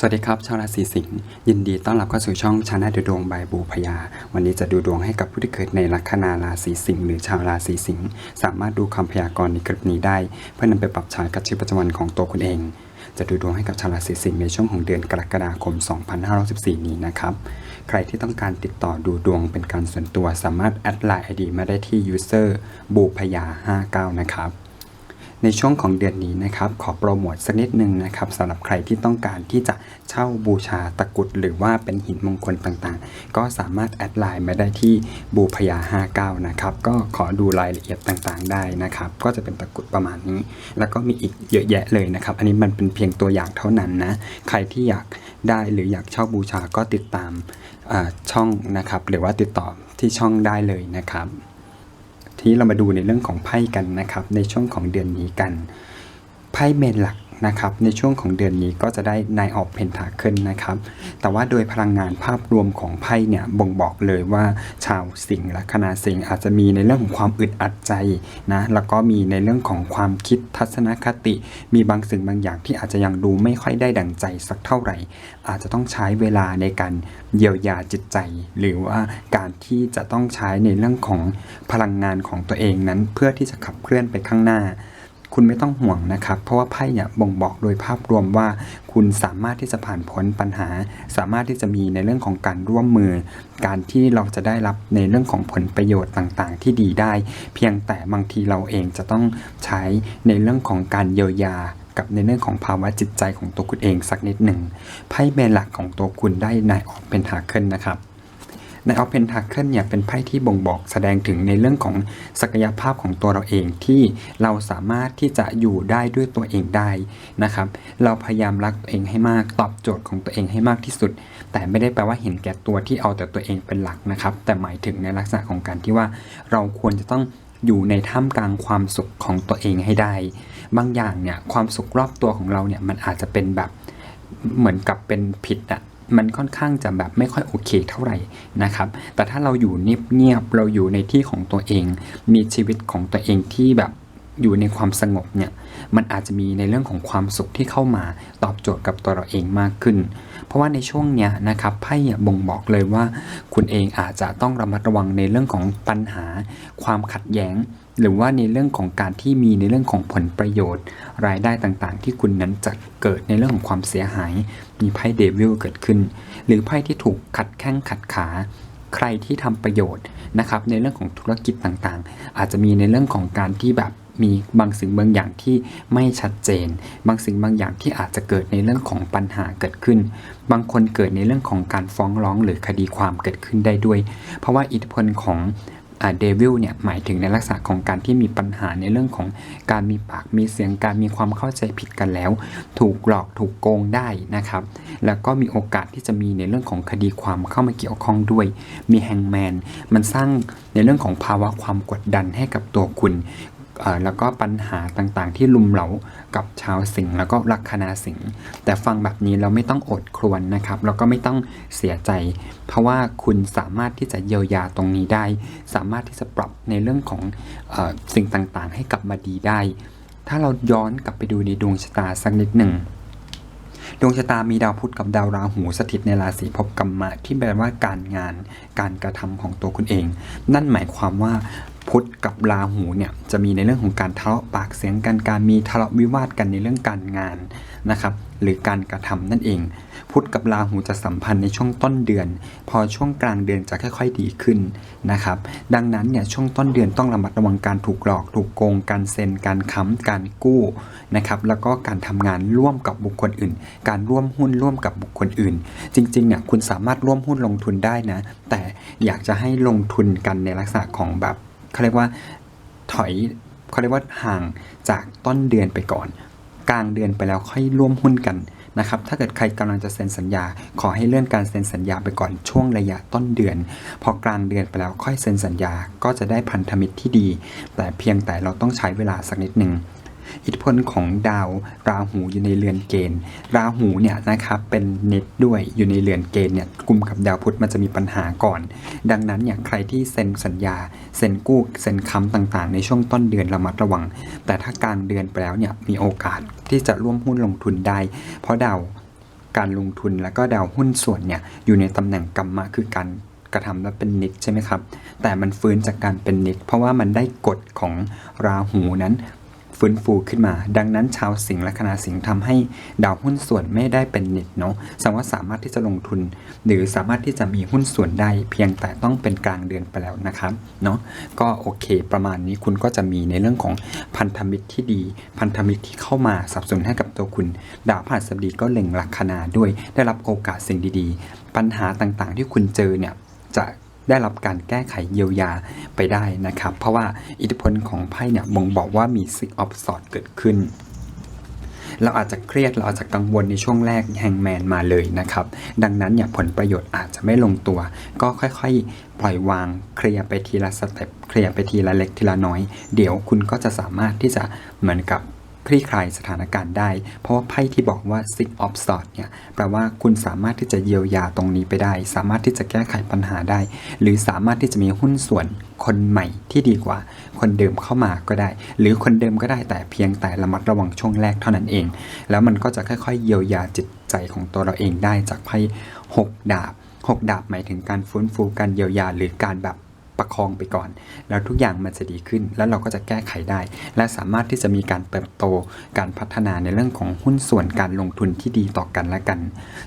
สวัสดีครับ ชาวราศีสิงห์ยินดีต้อนรับเข้าสู่ช่องชาแนลดูดวงบายบูพยา วันนี้จะดูดวงให้กับผู้ที่เกิดในลัคนาราศีสิงห์หรือชาวราศีสิงห์สามารถดูคำพยากรณ์ในคลิปนี้ได้ เพื่อนำไปปรับใช้กับชีวิตประจำวันของตัวคุณเอง จะดูดวงให้กับชาวราศีสิงห์ในช่วงของเดือนกรกฎาคม 2514 นี้นะครับ ใครที่ต้องการติดต่อดูดวงเป็นการส่วนตัวสามารถแอดไลน์ไอดีมาได้ที่ user บูพยา 59 นะครับ ในช่วงของเดือนนี้นะครับขอโปรโมทสักนิดนึงนะครับสำหรับใครที่ต้องการที่จะเช่าบูชาตะกุดหรือว่าเป็นหินมงคลต่างๆ ก็สามารถแอดไลน์มาได้ที่บูพยา 59 นะครับ ก็ขอดูรายละเอียดต่างๆ ได้นะครับ ก็จะเป็นตะกุดประมาณนี้ แล้วก็มีอีกเยอะแยะเลยนะครับ อันนี้มันเป็นเพียงตัวอย่างเท่านั้นนะ ใครที่อยากได้หรืออยากเช่าบูชาก็ติดตามช่องนะครับ หรือว่าติดต่อที่ช่องได้เลยนะครับ ที่เรามาดูในเรื่องของไพ่กันนะครับ ในช่วงของเดือนนี้กัน ไพ่เมนหลัก นะครับในช่วงของเดือนนี้ก็จะได้นายออกเพนทาเคิลนะครับ แต่ว่าโดยพลังงานภาพรวมของไพ่เนี่ยบ่งบอกเลยว่าชาวสิงห์และคณาสิงห์อาจจะมีในเรื่องของความอึดอัดใจนะแล้วก็มีในเรื่องของความคิดทัศนคติ มีบางสิ่งบางอย่างที่อาจจะยังดูไม่ค่อยได้ดังใจสักเท่าไหร่ อาจจะต้องใช้เวลาในการเยียวยาจิตใจ หรือว่าการที่จะต้องใช้ในเรื่องของพลังงานของตัวเองนั้น เพื่อที่จะขับเคลื่อนไปข้างหน้า คุณไม่ต้องห่วงนะครับ เพราะว่าไพ่เนี่ยบ่งบอกโดยภาพรวมว่า คุณสามารถที่จะผ่านพ้นปัญหา สามารถที่จะมีในเรื่องของการร่วมมือ การที่เราจะได้รับในเรื่องของผลประโยชน์ต่างๆ ที่ดีได้ เพียงแต่บางทีเราเองจะต้องใช้ในเรื่องของการเยียวยากับในเรื่องของภาวะจิตใจของตัวคุณเองสักนิดหนึ่งไพ่เมนหลักของตัวคุณได้นายออกเป็นทาเคิลนะครับ ในออเพนทาเคิลเนี่ยเป็นไพ่ที่บ่งบอกแสดงถึงในเรื่องของศักยภาพของตัวเราเองที่เราสามารถที่จะอยู่ได้ด้วยตัวเองได้นะครับ เราพยายามรักตัวเองให้มากตอบโจทย์ของตัวเองให้มากที่สุด แต่ไม่ได้แปลว่าเห็นแก่ตัวที่เอาแต่ตัวเองเป็นหลักนะครับ แต่หมายถึงในลักษณะของการที่ว่าเราควรจะต้องอยู่ในท่ามกลางความสุขของตัวเองให้ได้ บางอย่างเนี่ยความสุขรอบตัวของเราเนี่ยมันอาจจะเป็นแบบเหมือนกับเป็นผิดอะ มันค่อนข้างจะแบบไม่ค่อยโอเคเท่าไหร่นะครับ แต่ถ้าเราอยู่เงียบๆเราอยู่ในที่ของตัวเอง มีชีวิตของตัวเองที่แบบอยู่ในความสงบเนี่ย มันอาจจะมีในเรื่องของความสุขที่เข้ามาตอบโจทย์กับตัวเราเองมากขึ้น เพราะว่าในช่วงเนี้ยนะครับไพ่บ่งบอกเลยว่า คุณเองอาจจะต้องระมัดระวังในเรื่องของปัญหา ความขัดแย้ง หรือว่าในเรื่องของการที่มีในเรื่องของผลประโยชน์ รายได้ต่างๆ ที่คุณนั้นจะเกิดในเรื่องของความเสียหาย มีไพ่เดวิลเกิดขึ้น หรือไพ่ที่ถูกขัดแข้งขัดขาใครที่ทำประโยชน์นะครับในเรื่องของธุรกิจต่างๆ อาจจะมีในเรื่องของการที่แบบมีบางสิ่งบางอย่างที่ไม่ชัดเจน บางสิ่งบางอย่างที่อาจจะเกิดในเรื่องของปัญหาเกิดขึ้น บางคนเกิดในเรื่องของการฟ้องร้องหรือคดีความเกิดขึ้นได้ด้วย เพราะว่าอิทธิพลของ เดวิลเนี่ยหมายถึงในลักษณะของการที่มีปัญหาในเรื่องของการมีปากมีเสียงการมีความเข้าใจผิดกันแล้ว ถูกหลอกถูกโกงได้นะครับ แล้วก็มีโอกาสที่จะมีในเรื่องของคดีความเข้ามาเกี่ยวข้องด้วย มีแฮงแมนมันสร้างในเรื่องของภาวะความกดดันให้กับตัวคุณ แล้วก็ปัญหาต่างๆ ที่ลุมเหลากับชาวสิงห์แล้วก็ลัคนาสิงห์แต่ฟังแบบนี้เราไม่ต้องอดครวญนะครับแล้วก็ไม่ต้องเสียใจ เพราะว่าคุณสามารถที่จะเยียวยาตรงนี้ได้ สามารถที่จะปรับในเรื่องของอสิ่งต่างๆ ให้กลับมาดีได้ ถ้าเราย้อนกลับไปดูในดวงชะตาสักนิดหนึ่งดวงชะตามีดาวพุธกับดาวราหูสถิตในราศีภพกรรมะที่แปลว่าการงานการกระทำของตัวคุณเอง นั่นหมายความว่า พุธกับราหูเนี่ยจะมีในเรื่องของการทะเลาะปากเสียงกันการมีทะเลาะวิวาทกันในเรื่องการงานนะครับหรือการกระทำนั่นเอง พุธกับราหูจะสัมพันธ์ในช่วงต้นเดือน พอช่วงกลางเดือนจะค่อยๆดีขึ้นนะครับดังนั้นเนี่ยช่วงต้นเดือนต้องระมัดระวังการถูกหลอก ถูกโกง การเซ็น การค้ำการกู้นะครับแล้วก็การทำงานร่วมกับบุคคลอื่น การร่วมหุ้นร่วมกับบุคคลอื่น จริงๆเนี่ยคุณสามารถร่วมหุ้นลงทุนได้นะแต่อยากจะให้ลงทุนกันในลักษณะของแบบ เขาเรียกว่าถอยเขาเรียกว่าห่างจากต้นเดือนไปก่อน กลางเดือนไปแล้วค่อยร่วมหุ้นกันนะครับ ถ้าเกิดใครกำลังจะเซ็นสัญญา ขอให้เลื่อนการเซ็นสัญญาไปก่อนช่วงระยะต้นเดือน พอกลางเดือนไปแล้วค่อยเซ็นสัญญา ก็จะได้พันธมิตรที่ดี แต่เพียงแต่เราต้องใช้เวลาสักนิดหนึ่ง อิทธิพลของดาวราหูอยู่ในเรือนเกณฑ์ ราหูเนี่ยนะครับเป็นเน็ตด้วยอยู่ในเรือนเกณฑ์เนี่ยกลุ่มกับดาวพุธมันจะมีปัญหาก่อน ดังนั้นเนี่ยใครที่เซ็นสัญญา เซ็นกู้เซ็นค้ำต่างๆ ในช่วงต้นเดือนระมัดระวัง แต่ถ้ากลางเดือนไปแล้วเนี่ยมีโอกาสที่จะร่วมหุ้นลงทุนได้ เพราะดาวการลงทุนแล้วก็ดาวหุ้นส่วนเนี่ยอยู่ในตำแหน่งกรรมะคือการกระทำแล้วเป็นนิดใช่ไหมครับ แต่มันฟื้นจากการเป็นนิดเพราะว่ามันได้กฎของราหูนั้น ฟื้นฟูขึ้นมา ดังนั้นชาวสิงห์และคณะสิงห์ทำให้ดาวหุ้นส่วนไม่ได้เป็นนิดเนาะสดงว่าสามารถที่จะลงทุน หรือสามารถที่จะมีหุ้นส่วนได้ เพียงแต่ต้องเป็นกลางเดือนไปแล้วนะครับเนาะก็โอเค ประมาณนี้คุณก็จะมีในเรื่องของพันธมิตรที่ดี พันธมิตรที่เข้ามาสับสนุนให้กับตัวคุณ ดาวพฤหัสบดีก็เล็งลัคนาด้วย ได้รับโอกาสสิ่งดีๆ ปัญหาต่างๆ ที่คุณเจอเนี่ยจะ ได้รับการแก้ไขเยียวยาไปได้นะครับ เพราะว่าอิทธิพลของไพ่เนี่ยบ่งบอกว่ามี Six of Swords เกิดขึ้น เราอาจจะเครียดเราอาจจะกังวลในช่วงแรกแฮงแมนมาเลยนะครับ ดังนั้นเนี่ยผลประโยชน์อาจจะไม่ลงตัว ก็ค่อยๆ ปล่อยวางเคลียร์ไปทีละสเต็ปเคลียร์ไปทีละเล็กทีละน้อย เดี๋ยวคุณก็จะสามารถที่จะเหมือนกับ คลี่คลายสถานการณ์ได้ เพราะว่าไพ่ที่บอกว่า Six of Swords เนี่ยแปลว่าคุณสามารถที่จะเยียวยาตรงนี้ไปได้ สามารถที่จะแก้ไขปัญหาได้ หรือสามารถที่จะมีหุ้นส่วนคนใหม่ที่ดีกว่า คนเดิมเข้ามาก็ได้ หรือคนเดิมก็ได้แต่เพียงแต่ระมัดระวังช่วงแรกเท่านั้นเอง แล้วมันก็จะค่อยๆ เยียวยาจิตใจของตัวเราเองได้จากไพ่หกดาบหกดาบหมายถึงการฟื้นฟูการเยียวยาหรือการแบบ ประคองไปก่อน แล้วทุกอย่างมันจะดีขึ้น แล้วเราก็จะแก้ไขได้ และสามารถที่จะมีการเติบโตการพัฒนาในเรื่องของหุ้นส่วนการลงทุนที่ดีต่อกันและกัน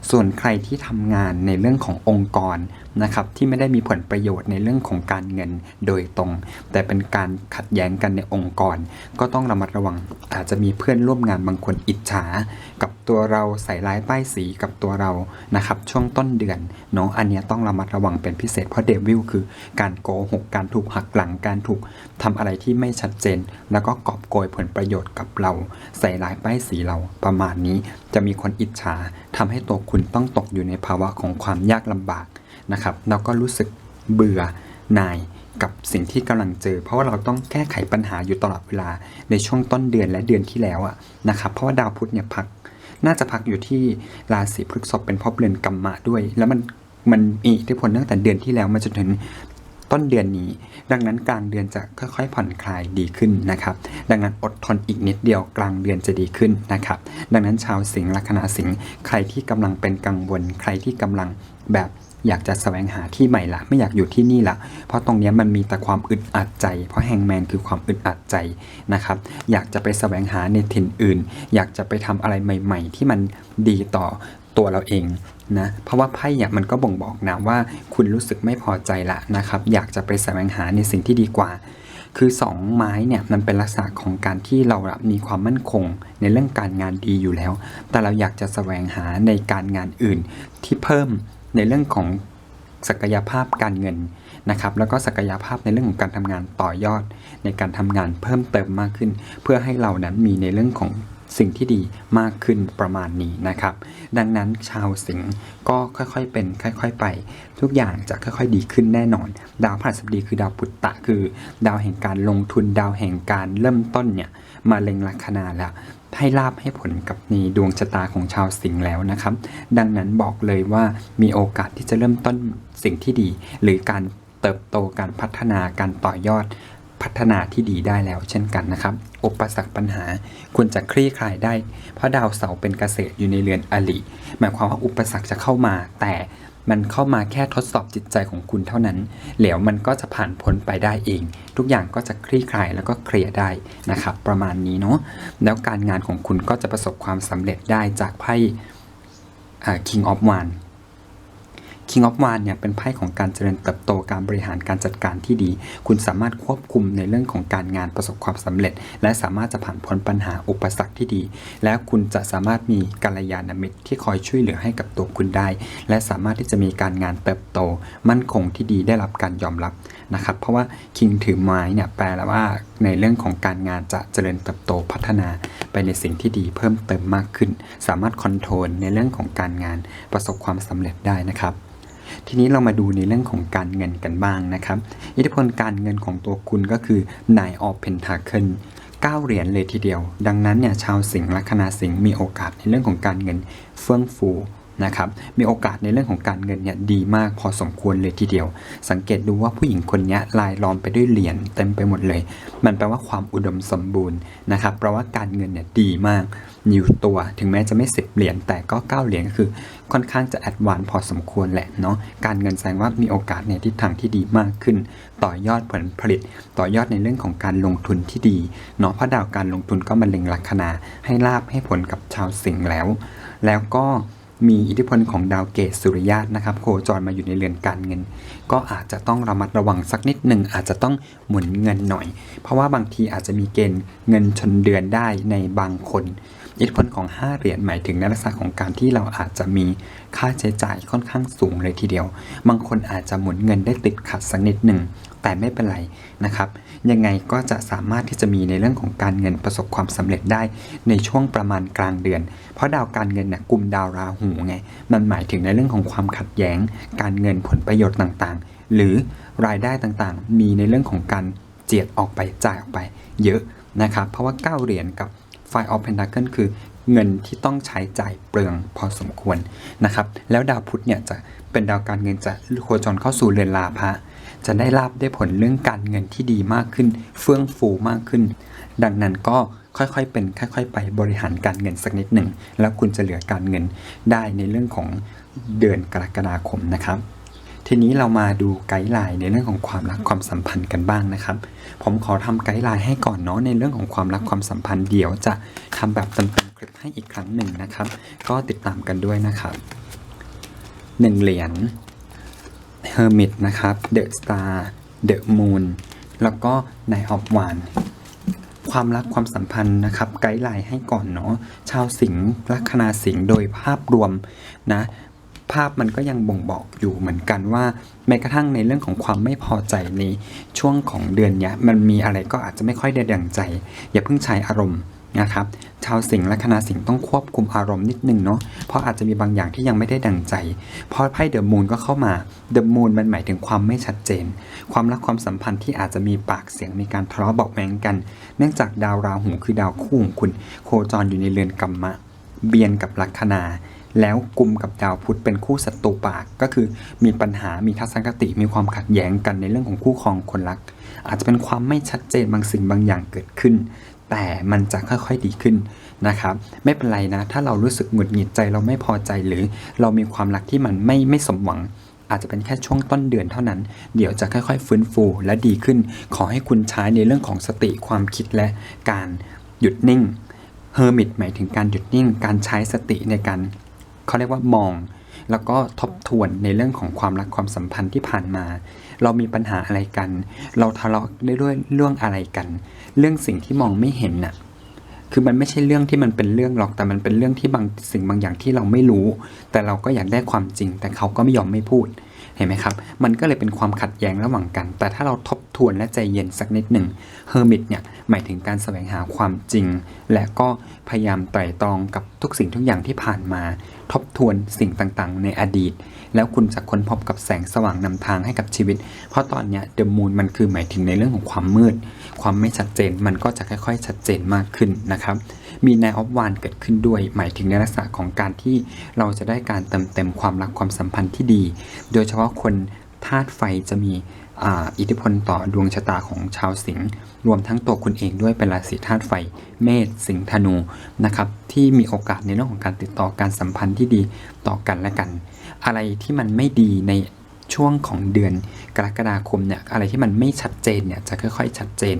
ส่วนใครที่ทำงานในเรื่องขององค์กรนะครับที่ไม่ได้มีผลประโยชน์ในเรื่องของการเงินโดยตรง แต่เป็นการขัดแย้งกันในองค์กร ก็ต้องระมัดระวัง อาจจะมีเพื่อนร่วมงานบางคนอิจฉา กับตัวเราใส่ร้ายป้ายสีกับตัวเรานะครับช่วงต้นเดือนเนาะอันนี้ต้องระมัดระวังเป็นพิเศษเพราะเดวิลคือการโกหก การถูกหักหลัง การถูกทำอะไรที่ไม่ชัดเจน แล้วก็กอบโกยผลประโยชน์กับเรา ใส่ร้ายป้ายสีเราประมาณนี้ จะมีคนอิจฉาทำให้ตัวคุณต้องตกอยู่ในภาวะของความยากลำบากนะครับ แล้วก็รู้สึกเบื่อหน่ายกับสิ่งที่กำลังเจอ เพราะว่าเราต้องแก้ไขปัญหาอยู่ตลอดเวลาในช่วงต้นเดือนและเดือนที่แล้วอะนะครับเพราะว่าดาวพุธเนี่ยพักน่าจะพักอยู่ที่ราศีพฤษภเป็นเพราะเรือนกรรมะด้วย แล้วมันมันมีอิทธิพลตั้งแต่เดือนที่แล้วมาจนถึง ต้นเดือนนี้ ดังนั้นกลางเดือนจะค่อยๆผ่อนคลายดีขึ้นนะครับ ดังนั้นอดทนอีกนิดเดียวกลางเดือนจะดีขึ้นนะครับ ดังนั้นชาวสิงห์ลัคนาสิงห์ใครที่กำลังเป็นกังวล ใครที่กำลังแบบอยากจะแสวงหาที่ใหม่ละไม่อยากอยู่ที่นี่ละเพราะตรงนี้มันมีแต่ความอึดอัดใจ เพราะแฮงแมนคือความอึดอัดใจนะครับ อยากจะไปแสวงหาในถิ่นอื่น อยากจะไปทำอะไรใหม่ ๆ ที่มันดีต่อตัวเราเอง นะเพราะว่าไพ่เนี่ยมันก็บ่งบอกนะว่าคุณรู้สึกไม่พอใจละนะครับ อยากจะไปแสวงหาในสิ่งที่ดีกว่า คือสองไม้เนี่ยมันเป็นลักษณะของการที่เรามีความมั่นคงในเรื่องการงานดีอยู่แล้ว แต่เราอยากจะแสวงหาในการงานอื่นที่เพิ่มในเรื่องของศักยภาพการเงินนะครับแล้วก็ศักยภาพในเรื่องของการทำงานต่อยอด ในการทำงานเพิ่มเติมมากขึ้น เพื่อให้เรานั้นมีในเรื่องของ สิ่งที่ดีมากขึ้นประมาณนี้นะครับ ดังนั้นชาวสิงห์ก็ค่อยๆเป็นค่อยๆไป ทุกอย่างจะค่อยๆดีขึ้นแน่นอน ดาวพฤหัสบดีคือดาวปุตตะคือ ดาวแห่งการลงทุนดาวแห่งการเริ่มต้นเนี่ยมาเล็งลัคนาแล้วให้ลาบให้ผลกับในดวงชะตาของชาวสิงห์แล้วนะครับ ดังนั้นบอกเลยว่ามีโอกาสที่จะเริ่มต้นสิ่งที่ดี หรือการเติบโตการพัฒนาการต่อยอด พัฒนาที่ดีได้แล้วเช่นกันนะครับ อุปสรรคปัญหาคุณจะคลี่คลายได้ เพราะดาวเสาร์เป็นเกษตรอยู่ในเรือนอลิหมายความว่าอุปสรรคจะเข้ามา แต่มันเข้ามาแค่ทดสอบจิตใจของคุณเท่านั้นแล้วมันก็จะผ่านพ้นไปได้เอง ทุกอย่างก็จะคลี่คลายแล้วก็เคลียร์ได้นะครับ ประมาณนี้เนาะแล้วการงานของคุณก็จะประสบความสำเร็จได้จากไพ่ King of Wands King of Wands เนี่ยเป็นไพ่ของการเจริญเติบโตการบริหารการจัดการที่ดี คุณสามารถควบคุมในเรื่องของการงานประสบความสำเร็จ และสามารถจะผ่านพ้นปัญหาอุปสรรคที่ดี และคุณจะสามารถมีกัลยาณมิตรที่คอยช่วยเหลือให้กับตัวคุณได้ และสามารถที่จะมีการงานเติบโต มั่นคงที่ดีได้รับการยอมรับนะครับเพราะว่า King ถือไม้เนี่ยแปลว่าในเรื่องของการงานจะเจริญเติบโตพัฒนาไปในสิ่งที่ดีเพิ่มเติมมากขึ้น สามารถคอนโทรลในเรื่องของการงานประสบความสำเร็จได้นะครับ ทีนี้เรามาดูในเรื่องของการเงินกันบ้างนะครับ อิทธิพลการเงินของตัวคุณก็คือนายออฟเพนทาเคิล9เหรียญเลยทีเดียว ดังนั้นเนี่ยชาวสิงห์ลัคนาสิงห์มีโอกาสในเรื่องของการเงินเฟื่องฟู นะครับมีโอกาสในเรื่องของการเงินเนี่ยดีมากพอสมควรเลยทีเดียว สังเกตดูว่าผู้หญิงคนนี้ลายล้อมไปด้วยเหรียญเต็มไปหมดเลย มันแปลว่าความอุดมสมบูรณ์นะครับเพราะว่าการเงินเนี่ยดีมากอยู่ตัวถึงแม้จะไม่สิบเหรียญแต่ก็เก้าเหรียญก็คือ ค่อนข้างจะแอดวานพอสมควรแหละเนาะการเงินแสดงว่ามีโอกาสในทิศทางที่ดีมากขึ้น ต่อยอดผลผลิต ต่อยอดในเรื่องของการลงทุนที่ดีเนาะเพราะดาวการลงทุนก็มาเล็งลัคนาให้ลาบให้ผลกับชาวสิงห์แล้ว แล้วก็ มีอิทธิพลของดาวเกตสุริยะนะครับโคจรมาอยู่ในเรือนการเงิน ก็อาจจะต้องระมัดระวังสักนิดหนึ่งอาจจะต้องหมุนเงินหน่อย เพราะว่าบางทีอาจจะมีเกณฑ์เงินชนเดือนได้ในบางคน อิทธิพลของ 5 เหรียญหมายถึงในลักษณะของการที่เราอาจจะมีค่าใช้จ่ายค่อนข้างสูงเลยทีเดียว บางคนอาจจะหมุนเงินได้ติดขัดสักนิดหนึ่งแต่ไม่เป็นไรนะครับ ยังไงก็จะสามารถที่จะมีในเรื่องของการเงินประสบความสำเร็จได้ในช่วงประมาณกลางเดือน เพราะดาวการเงินเนี่ยกลุ่มดาวราหูไง มันหมายถึงในเรื่องของความขัดแย้ง การเงินผลประโยชน์ต่างๆ หรือรายได้ต่างๆ มีในเรื่องของการเจียดออกไปจ่ายออกไป เยอะนะครับ เพราะว่า9เหรียญกับ Five of Pentacle คือเงินที่ต้องใช้จ่ายเปลืองพอสมควรนะครับ แล้วดาวพุธเนี่ยจะเป็นดาวการเงินจะโคจรเข้าสู่เรือนลาภะ จะได้ลาบได้ผลเรื่องการเงินที่ดีมากขึ้น เฟื่องฟูมากขึ้น ดังนั้นก็ค่อยๆเป็นค่อย ๆ ไปบริหารการเงินสักนิดหนึ่งแล้วคุณจะเหลือการเงินได้ในเรื่องของเดือนกรกฎาคมนะครับ ทีนี้เรามาดูไกด์ไลน์ในเรื่องของความรักความสัมพันธ์กันบ้างนะครับ ผมขอทำไกด์ไลน์ให้ก่อนเนาะในเรื่องของความรักความสัมพันธ์เดี๋ยวจะทำแบบเต็มๆคลิปให้อีกครั้งหนึ่งนะครับ ก็ติดตามกันด้วยนะครับหนึ่งเหรียญ Hermit นะครับ The Star The Moon แล้วก็ Nine of Wands ความรักความสัมพันธ์นะครับ ไกด์ไลน์ให้ก่อนเนาะชาวสิงห์ลัคนาสิงห์โดยภาพรวมนะภาพมันก็ยังบ่งบอกอยู่เหมือนกันว่าแม้กระทั่งในเรื่องของความไม่พอใจในช่วงของเดือนเนี้ยมันมีอะไรก็อาจจะไม่ค่อยได้ดังใจ อย่าเพิ่งใช้อารมณ์ นะครับชาวสิงห์และคณะสิงห์ต้องควบคุมอารมณ์นิดนึงเนาะเพราะอาจจะมีบางอย่างที่ยังไม่ได้ดังใจเพราะไพ่เดอะมูนก็เข้ามาเดอะมูนมันหมายถึงความไม่ชัดเจน ความรักความสัมพันธ์ที่อาจจะมีปากเสียงมีการทะเลาะเบาะแว้งกัน เนื่องจากดาวราหูคือดาวคู่ของคุณ โคจรอยู่ในเรือนกรรมะ เบียนกับลัคนาแล้วกลุ่มกับดาวพุธเป็นคู่ศัตรูปากก็คือมีปัญหามีทัศนคติมีความขัดแย้งกันในเรื่องของคู่ครองคนรัก อาจจะเป็นความไม่ชัดเจนบางสิ่งบางอย่างเกิดขึ้น แต่มันจะค่อยๆดีขึ้นนะครับ ไม่เป็นไรนะ ถ้าเรารู้สึกหงุดหงิดใจเราไม่พอใจหรือเรามีความรักที่มันไม่ไม่สมหวัง อาจจะเป็นแค่ช่วงต้นเดือนเท่านั้น เดี๋ยวจะค่อยๆ ฟื้นฟูและดีขึ้น ขอให้คุณใช้ในเรื่องของสติความคิดและการหยุดนิ่งเฮอร์มิตหมายถึงการหยุดนิ่ง การใช้สติในการเขาเรียกว่ามอง แล้วก็ทบทวนในเรื่องของความรักความสัมพันธ์ที่ผ่านมา เรามีปัญหาอะไรกัน เราทะเลาะได้ด้วยเรื่องอะไรกัน เรื่องสิ่งที่มองไม่เห็นน่ะคือมันไม่ใช่เรื่องที่มันเป็นเรื่องหรอกแต่มันเป็นเรื่องที่บางสิ่งบางอย่างที่เราไม่รู้ แต่เราก็อยากได้ความจริง แต่เขาก็ไม่ยอมไม่พูดเห็นไหมครับ มันก็เลยเป็นความขัดแย้งระหว่างกัน แต่ถ้าเราทบทวนและใจเย็นสักนิดหนึ่งเฮอร์มิตเนี่ยหมายถึงการแสวงหาความจริง และก็พยายามไตร่ตรองกับทุกสิ่งทุกอย่างที่ผ่านมา ทบทวนสิ่งต่างๆ ในอดีต แล้วคุณจะค้นพบกับแสงสว่างนำทางให้กับชีวิต เพราะตอนเนี้ยเดอะมูนมันคือหมายถึงในเรื่องของความมืด ความไม่ชัดเจนมันก็จะค่อยๆ ชัดเจนมากขึ้นนะครับ มีนายออฟวานเกิดขึ้นด้วย หมายถึงในลักษณะของการที่เราจะได้การเติมเต็มความรักความสัมพันธ์ที่ดี โดยเฉพาะคนธาตุไฟจะมีออิทธิพลต่อดวงชะตาของชาวสิงห์รวมทั้งตัวคุณเองด้วยเป็นราศีธาตุไฟ เมษสิงห์ธนูนะครับที่มีโอกาสในเรื่องของการติดต่อการสัมพันธ์ที่ดีต่อกันและกัน อะไรที่มันไม่ดีใน ช่วงของเดือนกรกฎาคมเนี่ยอะไรที่มันไม่ชัดเจนเนี่ยจะค่อยๆ ชัดเจน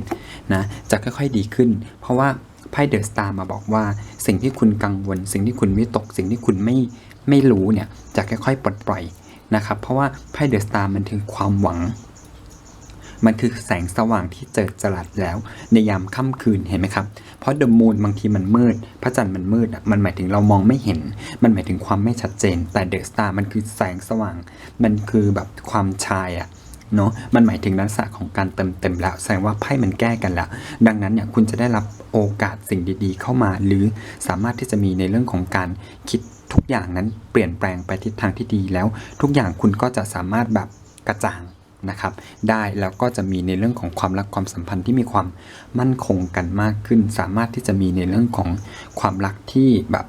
นะจะค่อยๆดีขึ้น เพราะว่าไพ่เดอะสตาร์มาบอกว่า สิ่งที่คุณกังวล สิ่งที่คุณวิตก สิ่งที่คุณไม่ไม่รู้เนี่ยจะค่อยๆปลดปล่อยนะครับเพราะว่าไพ่เดอะสตาร์มันถึงความหวัง มันคือแสงสว่างที่เจิดจรัสแล้ว ในยามค่ำคืนเห็นไหมครับ เพราะเดอะมูนบางทีมันมืด พระจันทร์มันมืดอะมันหมายถึงเรามองไม่เห็น มันหมายถึงความไม่ชัดเจน แต่เดอะสตาร์มันคือแสงสว่าง มันคือแบบความชายอะเนาะมันหมายถึงลักษณะของการเติมเต็มแล้ว แสดงว่าไพ่มันแก้กันแล้ว ดังนั้นเนี่ยคุณจะได้รับโอกาสสิ่งดี ๆ เข้ามา หรือสามารถที่จะมีในเรื่องของการคิดทุกอย่างนั้นเปลี่ยนแปลงไปทิศทางที่ดีแล้ว ทุกอย่างคุณก็จะสามารถแบบกระจ่าง นะครับได้แล้วก็จะมีในเรื่องของความรักความสัมพันธ์ที่มีความมั่นคงกันมากขึ้น สามารถที่จะมีในเรื่องของความรักที่แบบ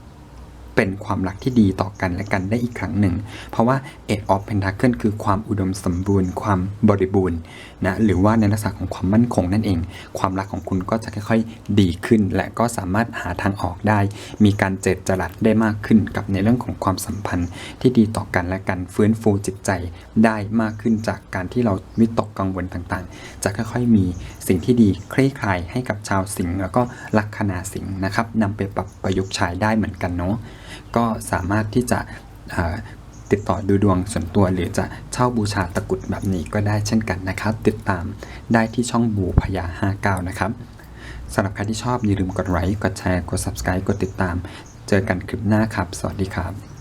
เป็นความรักที่ดีต่อกันและกันได้อีกครั้งหนึ่ง เพราะว่า Eight of Pentacle คือความอุดมสมบูรณ์ ความบริบูรณ์ นะหรือว่าในลักษณะของความมั่นคงนั่นเอง ความรักของคุณก็จะค่อยๆดีขึ้น และก็สามารถหาทางออกได้ มีการเจรจรัสได้มากขึ้นกับในเรื่องของความสัมพันธ์ ที่ดีต่อกันและกันฟื้นฟูจิตใจได้มากขึ้นจากการที่เราวิตกกังวลต่างๆ จะค่อยๆมีสิ่งที่ดีคลี่คลายให้กับชาวสิงห์แล้วก็ลัคนาสิงห์นะครับนำไปปรับประยุกต์ใช้ได้เหมือนกันเนาะก็สามารถที่จะ ติดต่อดูดวงส่วนตัวหรือจะเช่าบูชาตะกุดแบบนี้ก็ได้เช่นกันนะครับ ติดตามได้ที่ช่องบูพยา59 นะครับสำหรับใครที่ชอบอย่าลืมกดไลค์กดแชร์กด subscribe กดติดตาม เจอกันคลิปหน้าครับ สวัสดีครับ